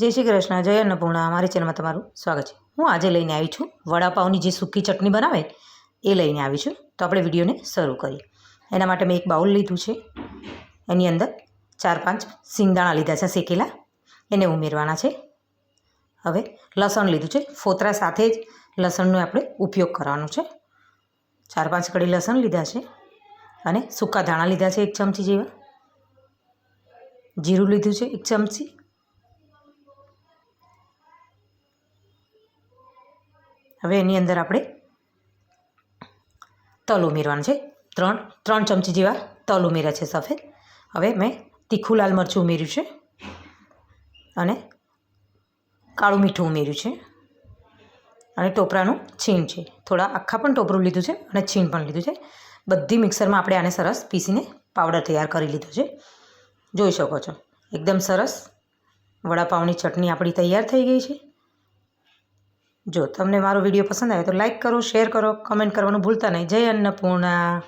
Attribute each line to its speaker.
Speaker 1: જય શ્રી કૃષ્ણ, જય અન્નપૂર્ણા અમારી ચેનલમાં તમારું સ્વાગત છે. હું આજે લઈને આવી છું વડાપાઉની જે સૂકી ચટણી બનાવે એ લઈને આવી છું. તો આપણે વિડીયોને શરૂ કરીએ. એના માટે મેં એક બાઉલ લીધું છે. એની અંદર ચાર પાંચ સિંગદાણા લીધા છે, શેકેલા. એને ઉમેરવાના છે. હવે લસણ લીધું છે. ફોતરા સાથે જ લસણનો આપણે ઉપયોગ કરવાનો છે. ચાર પાંચ કડી લસણ લીધા છે અને સૂકા ધાણા લીધા છે એક ચમચી જેવા. જીરું લીધું છે એક ચમચી. હવે એની અંદર આપણે તલ ઉમેરવાનું છે. ત્રણ ત્રણ ચમચી જેવા તલ ઉમેર્યા છે સફેદ. હવે મેં તીખું લાલ મરચું ઉમેર્યું છે અને કાળું મીઠું ઉમેર્યું છે અને ટોપરાનું છીણ છે. થોડા આખા પણ ટોપરું લીધું છે અને છીણ પણ લીધું છે. બધી મિક્સરમાં આપણે આને સરસ પીસીને પાવડર તૈયાર કરી લીધો છે. જોઈ શકો છો. એકદમ સરસ વડાપાઉંની ચટણી આપણી તૈયાર થઈ ગઈ છે. જો તમને મારો વીડિયો પસંદ આવે તો લાઇક કરો શેર કરો કમેન્ટ કરવાનું ભૂલતા નહીં. જય અન્નપૂર્ણા.